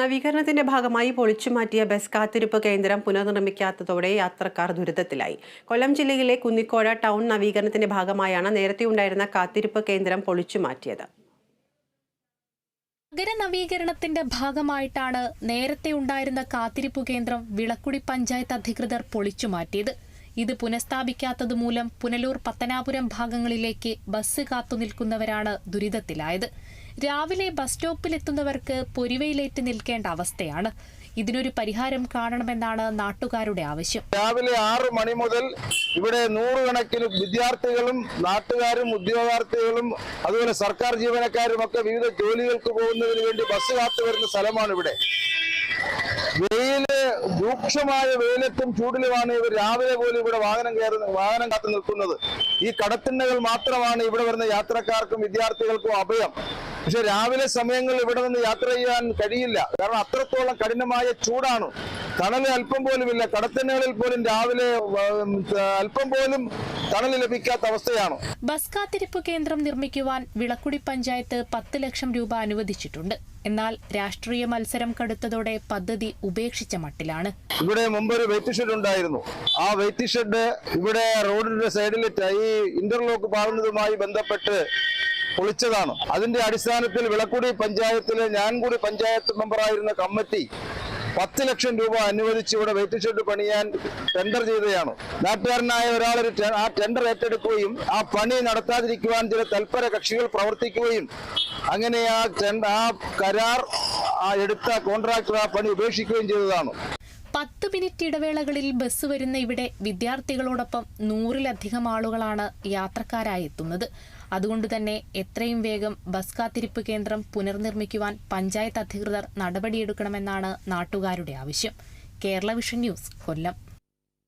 നവീകരണത്തിന്റെ ഭാഗമായി പൊളിച്ചുമാറ്റിയ ബസ് കാത്തിരിപ്പ് കേന്ദ്രം പുനർനിർമ്മിക്കാത്തതോടെ യാത്രക്കാർ ദുരിതത്തിലായി. കൊല്ലം ജില്ലയിലെ കുന്നിക്കോഴ ടൗൺ നവീകരണത്തിന്റെ ഭാഗമായാണ് നേരത്തെ ഉണ്ടായിരുന്ന കാത്തിരിപ്പ് കേന്ദ്രം പൊളിച്ചുമാറ്റിയത് നഗര നവീകരണത്തിന്റെ ഭാഗമായിട്ടാണ് നേരത്തെ ഉണ്ടായിരുന്ന കാത്തിരിപ്പ് കേന്ദ്രം വിളക്കുടി പഞ്ചായത്ത് അധികൃതർ പൊളിച്ചുമാറ്റിയത് ഇത് പുനഃസ്ഥാപിക്കാത്തത് മൂലം പുനലൂർ പത്തനാപുരം ഭാഗങ്ങളിലേക്ക് ബസ് കാത്തുനിൽക്കുന്നവരാണ് ദുരിതത്തിലായത്. രാവിലെ ബസ് സ്റ്റോപ്പിലെത്തുന്നവർക്ക് പൊരിവയിലേറ്റ് നിൽക്കേണ്ട അവസ്ഥയാണ്. ഇതിനൊരു പരിഹാരം കാണണമെന്നാണ് നാട്ടുകാരുടെ ആവശ്യം. രാവിലെ ആറ് മണി മുതൽ ഇവിടെ നൂറുകണക്കിന് വിദ്യാർത്ഥികളും നാട്ടുകാരും ഉദ്യോഗാർത്ഥികളും അതുപോലെ സർക്കാർ ജീവനക്കാരും ഒക്കെ വിവിധ ജോലികൾക്ക് പോകുന്നതിന് വേണ്ടി ബസ് കാത്തു വരുന്ന സ്ഥലമാണ് ഇവിടെ. വെയിൽ രൂക്ഷമായ വെയിലത്തും ചൂടിലുമാണ് ഇവർ രാവിലെ പോലും ഇവിടെ വാഹനം കയറുന്ന വാഹനം കാത്തു നിൽക്കുന്നത്. ഈ കടത്തിണ്ണകൾ മാത്രമാണ് ഇവിടെ വരുന്ന യാത്രക്കാർക്കും വിദ്യാർത്ഥികൾക്കും അഭയം. പക്ഷെ രാവിലെ സമയങ്ങളിൽ ഇവിടെ നിന്ന് യാത്ര ചെയ്യാൻ കഴിയില്ല. കാരണം അത്രത്തോളം കഠിനമായ ചൂടാണ്. തണൽ അല്പം പോലും ഇല്ല കടത്തിണ്ണകളിൽ പോലും രാവിലെ അല്പം പോലും തണൽ ലഭിക്കാത്ത അവസ്ഥയാണ്. ബസ് കാത്തിരിപ്പ് കേന്ദ്രം നിർമ്മിക്കുവാൻ വിളക്കുടി പഞ്ചായത്ത് പത്ത് ലക്ഷം രൂപ അനുവദിച്ചിട്ടുണ്ട്. എന്നാൽ രാഷ്ട്രീയ മത്സരം കടുത്തതോടെ പദ്ധതി ഉപേക്ഷിച്ച മട്ടിലാണ്. ഇവിടെ മുമ്പ് ഒരു വെയിറ്റ് ഷെഡ് ഉണ്ടായിരുന്നു. ആ വെയിറ്റ് ഷെഡ് ഇവിടെ റോഡിന്റെ സൈഡിൽ ഈ ഇന്റർലോക്ക് പാകുന്നതുമായി ബന്ധപ്പെട്ട് പൊളിച്ചതാണ്. അതിന്റെ അടിസ്ഥാനത്തിൽ വിളക്കുടി പഞ്ചായത്തിലെ ഞാൻകുടി പഞ്ചായത്ത് മെമ്പറായിരുന്ന കമ്മിറ്റി പത്ത് ലക്ഷം രൂപ അനുവദിച്ച് ഇവിടെ വെയിറ്റ് ഷെഡ് പണിയാൻ ടെൻഡർ ചെയ്തതാണ് നാട്ടുകാരനായ ഒരാൾ ആ ടെൻഡർ ഏറ്റെടുക്കുകയും ആ പണി നടത്താതിരിക്കുവാൻ ചില തൽപര കക്ഷികൾ പ്രവർത്തിക്കുകയും അങ്ങനെ ആ ടെൻഡർ ആ കരാർ ആ എടുത്ത കോൺട്രാക്ടർ ആ പണി ഉപേക്ഷിക്കുകയും ചെയ്തതാണ്. പത്ത് മിനിറ്റ് ഇടവേളകളിൽ ബസ് വരുന്ന ഇവിടെ വിദ്യാർത്ഥികളോടൊപ്പം നൂറിലധികം ആളുകളാണ് യാത്രക്കാരായി എത്തുന്നത്. അതുകൊണ്ട് തന്നെ എത്രയും വേഗം ബസ് കാത്തിരിപ്പ് കേന്ദ്രം പുനർനിർമ്മിക്കുവാൻ പഞ്ചായത്ത് അധികൃതർ നടപടിയെടുക്കണമെന്നാണ് നാട്ടുകാരുടെ ആവശ്യം. Kerala vision news Kollam.